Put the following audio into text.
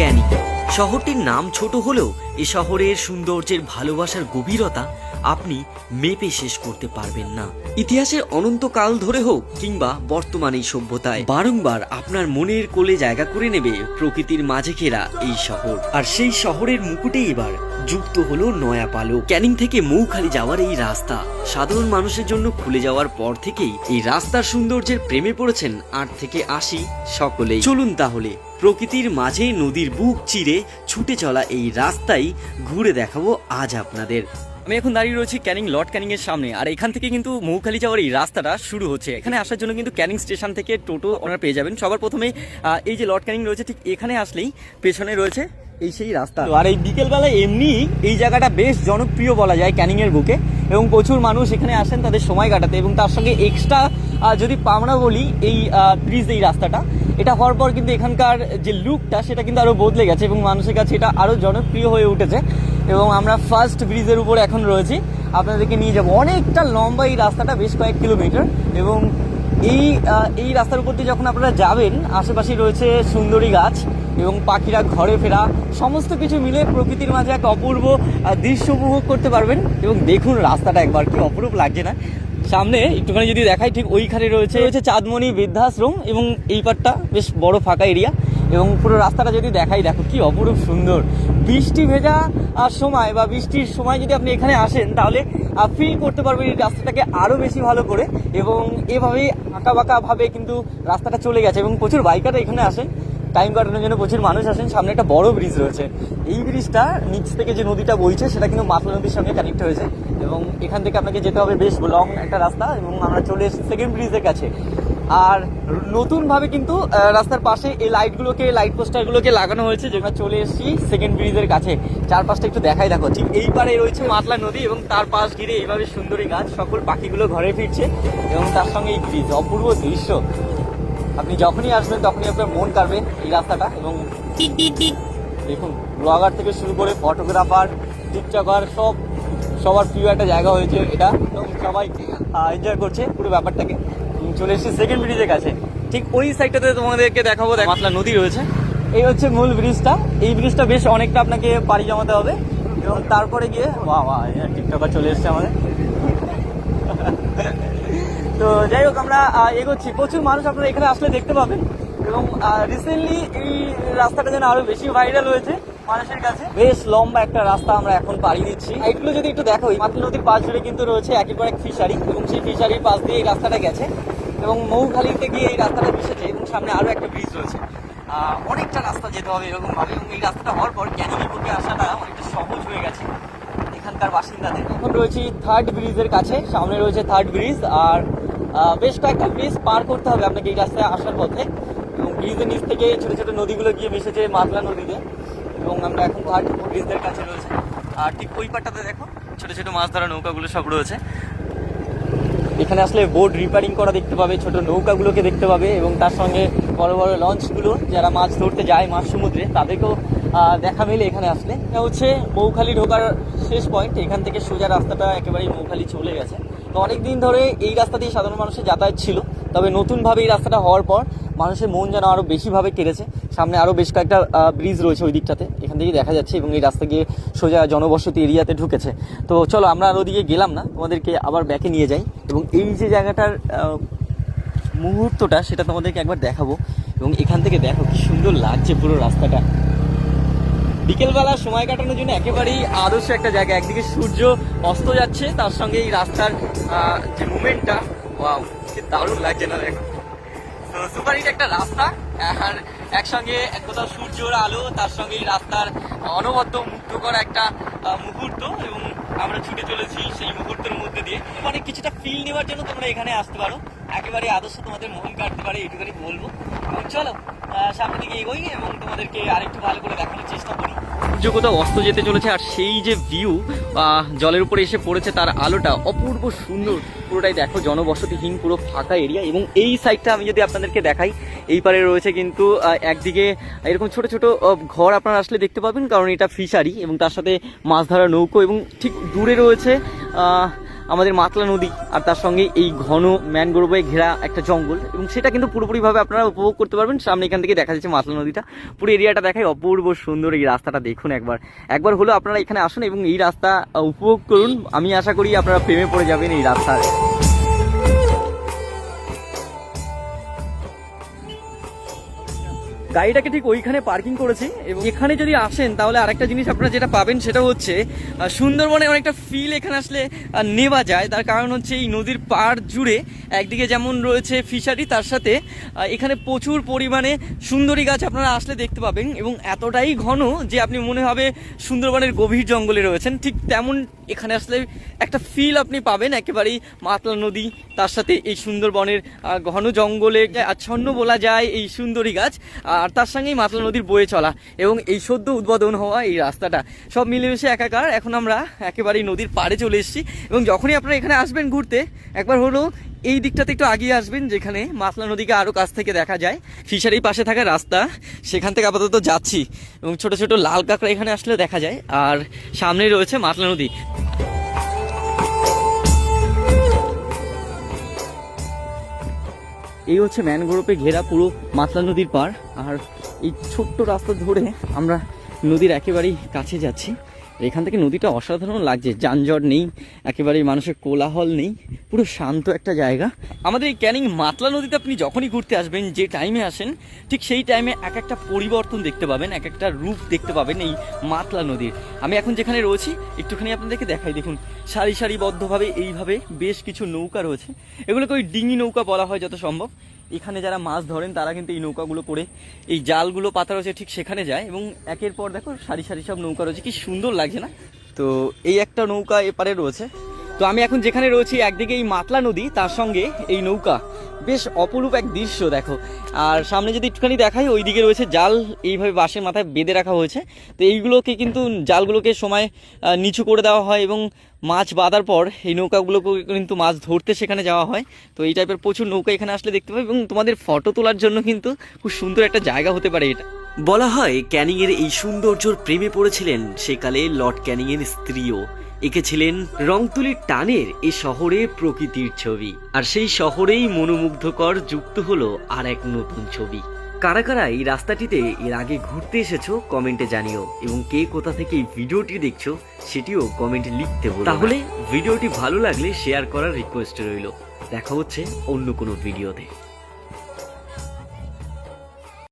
ক্যানিং শহরটির নাম ছোট হলেও এ শহরের সৌন্দর্যের ভালোবাসার গভীরতা আপনি মেপে শেষ করতে পারবেন না। ইতিহাসের অনন্তকাল ধরে হোক কিংবা বর্তমানে সভ্যতায়, বারংবার আপনার মনের কোলে জায়গা করে নেবে প্রকৃতির মাঝে ঘেরা এই শহর। আর সেই শহরের মুকুটে এবার যুক্ত হলো নয়া পালো ক্যানিং থেকে মৌখালি যাওয়ার এই রাস্তা, সাধারণ মানুষের জন্য খুলে যাওয়ার পর থেকেই এই রাস্তার সৌন্দর্যের প্রেমে পড়েছেন আট থেকে আশি সকলেই। চলুন তাহলে প্রকৃতির মাঝে নদীর বুক চিরে ছুটে চলা এই রাস্তাই ঘুরে দেখাবো আজ আপনাদের। আমি এখন দাঁড়িয়ে রয়েছি ক্যানিং, লর্ড ক্যানিং এর সামনে, আর এখান থেকে কিন্তু মৌখালি যাওয়ার এই রাস্তাটা শুরু হচ্ছে। এখানে আসার জন্য কিন্তু ক্যানিং স্টেশন থেকে টোটো ওনারা পেয়ে যাবেন। সবার প্রথমে এই যে লর্ড ক্যানিং রয়েছে, ঠিক এখানে আসলেই পেছনে রয়েছে এই সেই রাস্তা। আর এই বিকেলবেলায় এমনি এই জায়গাটা বেশ জনপ্রিয় বলা যায় ক্যানিং এর বুকে, এবং প্রচুর মানুষ এখানে আসেন তাদের সময় কাটাতে, এবং তার সঙ্গে এক্সট্রা যদি আমরা বলি, এই ব্রিজ এই রাস্তাটা এটা হওয়ার পর কিন্তু এখানকার যে লুকটা, সেটা কিন্তু আরও বদলে গেছে এবং মানুষের কাছে এটা আরও জনপ্রিয় হয়ে উঠেছে। এবং আমরা ফার্স্ট ব্রিজের উপর এখন রয়েছি। আপনাদেরকে নিয়ে যাব অনেকটা লম্বা এই রাস্তাটা, বেশ কয়েক কিলোমিটার এবং এই এই রাস্তার উপর দিয়ে যখন আপনারা যাবেন, আশেপাশে রয়েছে সুন্দরী গাছ এবং পাখিরা ঘরে ফেরা। সমস্ত কিছু মিলে প্রকৃতির মাঝে এক অপূর্ব দৃশ্য উপভোগ করতে পারবেন। এবং দেখুন, রাস্তাটা একবার কি অপরূপ লাগছে না। সামনে একটুখানি যদি দেখাই, ঠিক ওইখানে রয়েছে রয়েছে চাঁদমণি বৃদ্ধাশ্রম এবং এই পাটটা বেশ বড় ফাঁকা এরিয়া এবং পুরো রাস্তাটা যদি দেখাই, দেখো কি অপরূপ সুন্দর। বৃষ্টি ভেজা আর সময় বা বৃষ্টির সময় যদি আপনি এখানে আসেন, তাহলে ফিল করতে পারবেন এই রাস্তাটাকে আরও বেশি ভালো করে এবং এভাবেই আঁকা বাঁকা ভাবে কিন্তু রাস্তাটা চলে গেছে এবং প্রচুর বাইকাররা এখানে আসেন। টাইম কাটানোর জন্য প্রচুর মানুষ আসেন, সামনে একটা বড় ব্রিজ রয়েছে। এই ব্রিজটা নিচ থেকে যে নদীটা বইছে, সেটা কিন্তু মাতলা নদীর সঙ্গে কানেক্ট হয়েছে। এবং এখান থেকে আপনাকে যেতে হবে বেশ লং একটা রাস্তা এবং আমরা চলে এসেছি সেকেন্ড ব্রিজের কাছে। আর নতুনভাবে কিন্তু রাস্তার পাশে এই লাইটগুলোকে লাইট পোস্টারগুলোকে লাগানো হয়েছে যেখানে চলে এসেছি সেকেন্ড ব্রিজের কাছে। চারপাশটা একটু দেখাই দেখো, ঠিক এই পারে রয়েছে মাতলা নদী এবং তার পাশ ঘিরে এইভাবে সুন্দরী গাছ, সকল পাখিগুলো ঘরে ফিরছে এবং তার সঙ্গে এই ব্রিজ অপূর্ব দৃশ্য। আপনি যখনই আসবেন তখনই আপনার মন কাড়বে এই রাস্তাটা এবং দেখুন ব্লগার থেকে শুরু করে ফটোগ্রাফার টিকটকার সব সবার প্রিয় একটা জায়গা হয়েছে এটা এবং সবাই এনজয় করছে পুরো ব্যাপারটাকে। চলে এসেছি সেকেন্ড ব্রিজের কাছে। ঠিক ওই সাইডটাতে তোমাদেরকে দেখাবো দেখ। মাতলা নদী রয়েছে। এই হচ্ছে মূল ব্রিজটা এই ব্রিজটা বেশ অনেকটা আপনাকে পাড়ি জমাতে হবে। এবং তারপরে গিয়ে বাহ টিকটকার চলে এসেছে আমাদের। তো যাই হোক, আমরা এগোচ্ছি। প্রচুর মানুষ আপনারা এখানে আসলে দেখতে পাবেন। এবং রিসেন্টলি এই রাস্তাটা যেন আরও বেশি ভাইরাল হয়েছে মানুষের কাছে। বেশ লম্বা একটা রাস্তা আমরা এখন পাড়ি দিচ্ছি। এইগুলো যদি একটু দেখো মাতলা নদীর পাশ জুড়ে কিন্তু রয়েছে একের পর এক ফিশারি। এবং সেই ফিশারির পাশ দিয়ে এই রাস্তাটা গেছে। এবং মৌখালিতে গিয়ে এই রাস্তাটা মিশেছে এবং সামনে আরও একটা ব্রিজ রয়েছে। অনেকটা রাস্তা যেতে হবে এরকম ভাবে এবং এই রাস্তাটা হওয়ার পর ক্যানিংয়ের বুকে আসাটা অনেকটা সহজ হয়ে গেছে এখানকার বাসিন্দাদের। এখন রয়েছি থার্ড ব্রিজের কাছে। সামনে রয়েছে থার্ড ব্রিজ আর বেশ কয়েকটা ব্রিজ পার করতে হবে আপনাকে এই রাস্তায় আসার পথে। এবং ব্রিজের নিচ থেকে ছোট ছোট নদীগুলো গিয়ে মিশেছে মাতলা নদীতে। এবং আমরা এখন থার্ড ব্রিজের কাছে রয়েছে। আর ঠিক ওই পাটটাতে দেখো, ছোট ছোট মাছ ধরা নৌকাগুলো সব রয়েছে। এখানে আসলে বোট রিপেয়ারিং করা দেখতে পাবে, ছোট নৌকাগুলোকে দেখতে পাবে এবং তার সঙ্গে বড় বড় লঞ্চগুলো, যারা মাছ ধরতে যায় মাছ সমুদ্রে, তাদেরকেও দেখা মেলে এখানে আসলে। এটা হচ্ছে মৌখালি ঢোকার শেষ পয়েন্ট এখান থেকে সোজা রাস্তাটা একেবারেই মৌখালি চলে গেছে। তো অনেক দিন ধরে এই রাস্তা দিয়ে সাধারণ মানুষের যাতায়াত ছিল, তবে নতুনভাবে এই রাস্তাটা হওয়ার পর মানুষের মন যেন আরও বেশিভাবে কেড়েছে। সামনে আরও বেশ কয়েকটা ব্রিজ রয়েছে ওই দিকটাতে, এখান থেকে দেখা যাচ্ছে এবং এই রাস্তা গিয়ে সোজা জনবসতি এরিয়াতে ঢুকেছে। তো চলো, আমরা আর ওদিকে গেলাম না, তোমাদেরকে আবার ব্যাকে নিয়ে যাই। এবং এই যে জায়গাটার মুহূর্তটা, সেটা তোমাদেরকে একবার দেখাবো। এবং এখান থেকে দেখো কি সুন্দর লাগছে পুরো রাস্তাটা। বিকেলবেলা সময় কাটানোর জন্য একেবারেই আদর্শ একটা জায়গা। একদিকে সূর্য অস্ত যাচ্ছে তার সঙ্গে এই রাস্তার যে মুভমেন্টটা ওয়াও কি দারুণ লাগছে না দেখো। সুপার হিট একটা রাস্তা আর একসঙ্গে এক কোথাও সূর্যর আলো তার সঙ্গে এই রাস্তার অনবদ্য মুগ্ধ করা একটা মুহূর্ত এবং আমরা ছুটে চলেছি সেই মুহূর্তের মধ্যে দিয়ে। অনেক কিছুটা ফিল নেওয়ার জন্য তোমরা এখানে আসতে পারো। একেবারে আদর্শ তোমাদের মন কাটতে পারে এইটুখানি বলব। এবং চলো আহ, সামনের দিকে এগোই এবং তোমাদেরকে আরেকটু ভালো করে দেখানোর চেষ্টা করি। সূর্য কোথাও অস্ত যেতে চলেছে আর সেই যে ভিউ জলের উপরে এসে পড়েছে তার আলোটা অপূর্ব সুন্দর। পুরোটাই দেখো, জনবসতিহীন পুরো ফাঁকা এরিয়া এবং এই সাইডটা আমি যদি আপনাদেরকে দেখাই, এই পারে রয়েছে কিন্তু একদিকে এরকম ছোট ছোট ঘর আপনারা আসলে দেখতে পাবেন, কারণ এটা ফিশারি এবং তার সাথে মাছ ধরা নৌকো এবং ঠিক দূরে রয়েছে আমাদের মাতলা নদী আর তার সঙ্গে এই ঘন ম্যানগ্রোভে ঘেরা একটা জঙ্গল। এবং সেটা কিন্তু পুরোপুরিভাবে আপনারা উপভোগ করতে পারবেন। সামনে এখান থেকে দেখা যাচ্ছে মাতলা নদীটা। পুরো এরিয়াটা দেখায় অপূর্ব সুন্দর এই রাস্তাটা। দেখুন একবার। একবার হলো আপনারা এখানে আসুন এবং এই রাস্তা উপভোগ করুন। আমি আশা করি আপনারা প্রেমে পড়ে যাবেন এই রাস্তার। গাড়িটাকে ঠিক ওইখানে পার্কিং করেছি এবং এখানে যদি আসেন, তাহলে আরেকটা জিনিস আপনারা যেটা পাবেন সেটা হচ্ছে সুন্দরবনে অনেকটা ফিল এখানে আসলে নেওয়া যায়। তার কারণ হচ্ছে এই নদীর পাড় জুড়ে একদিকে যেমন রয়েছে ফিশারি তার সাথে এখানে প্রচুর পরিমাণে সুন্দরী গাছ আপনারা আসলে দেখতে পাবেন এবং এতটাই ঘন যে আপনি মনে হবে সুন্দরবনের গভীর জঙ্গলে রয়েছেন। ঠিক তেমন এখানে আসলে একটা ফিল আপনি পাবেন একেবারেই মাতলা নদী, তার সাথে এই সুন্দরবনের ঘন জঙ্গলে আচ্ছন্ন বলা যায় এই সুন্দরী গাছ, আর তার সঙ্গেই মাতলা নদীর বয়ে চলা এবং এই সদ্য উদ্বোধন হওয়া এই রাস্তাটা। সব মিলেমিশে একাকার, এখন আমরা একেবারেই নদীর পাড়ে চলে এসেছি এবং যখনই আপনারা এখানে আসবেন ঘুরতে, একবার হলো এই দিকটাতে একটু আগিয়ে আসবেন, যেখানে মাতলা নদীকে আরও কাছ থেকে দেখা যায়। ফিশারির পাশে থাকা রাস্তা, সেখান থেকে আপাতত যাচ্ছি এবং ছোট ছোট লাল কাঁকড়া এখানে আসলে দেখা যায়। আর সামনেই রয়েছে মাতলা নদী। এই হচ্ছে ম্যানগ্রোভে ঘেরা পুরো মাতলা নদীর পার আর এই ছোট্ট রাস্তা ধরে আমরা নদীর একেবারেই কাছে যাচ্ছি। এখান থেকে নদীটা অসাধারণ লাগছে, যানজট নেই, একেবারেই মানুষের কোলাহল নেই, পুরো শান্ত একটা জায়গা। আমাদের এই ক্যানিং মাতলা নদীতে আপনি যখনই ঘুরতে আসবেন, যে টাইমে আসেন, ঠিক সেই টাইমে এক একটা পরিবর্তন দেখতে পাবেন, এক একটা রূপ দেখতে পাবেন এই মাতলা নদীর। আমি এখন যেখানে রয়েছি, একটুখানি আপনাদেরকে দেখাই, দেখুন, সারি সারিবদ্ধভাবে এইভাবে বেশ কিছু নৌকা রয়েছে। এগুলোকে ওই ডিঙি নৌকা বলা হয় যত সম্ভব। এখানে যারা মাছ ধরেন, তারা কিন্তু এই নৌকাগুলো করে এই জালগুলো, পাতা রয়েছে ঠিক সেখানে যায় এবং একের পর দেখো সারি সারি সব নৌকা রয়েছে। কি সুন্দর লাগছে না? তো এই একটা নৌকা এপারে রয়েছে। তো আমি এখন যেখানে রয়েছি, একদিকে এই মাতলা নদী, তার সঙ্গে এই নৌকা। বেশ অপরূপ এক দৃশ্য, দেখো। আর সামনে যদি একটুখানি দেখাই ওই দিকে রয়েছে জাল, এইভাবে বাঁশের মাথায় বেঁধে রাখা হয়েছে। তো এইগুলোকে কিন্তু, জালগুলোকে সময় নিচু করে দেওয়া হয় এবং মাছ বাঁধার পর এই নৌকাগুলোকে কিন্তু মাছ ধরতে সেখানে যাওয়া হয়। তো এই টাইপের প্রচুর নৌকা এখানে আসলে দেখতে পাবে এবং তোমাদের ফটো তোলার জন্য কিন্তু খুব সুন্দর একটা জায়গা হতে পারে এটা। বলা হয় ক্যানিংয়ের এই সৌন্দর্যর প্রেমে পড়েছিলেন সেকালে লর্ড ক্যানিংয়ের স্ত্রীও। এঁকেছিলেন রংতুলির টানের এ শহরে প্রকৃতির ছবি। আর সেই শহরেই মনোমুগ্ধকর যুক্ত হলো আর এক নতুন ছবি। কারা কারা এই রাস্তাটিতে এর আগে ঘুরতে এসেছ কমেন্টে জানিও। এবং কে কোথা থেকে এই ভিডিওটি দেখছ সেটিও কমেন্টে লিখতে বলো তাহলে ভিডিওটি ভালো লাগলে শেয়ার করার রিকোয়েস্ট রইল। দেখা হচ্ছে অন্য কোনো ভিডিওতে।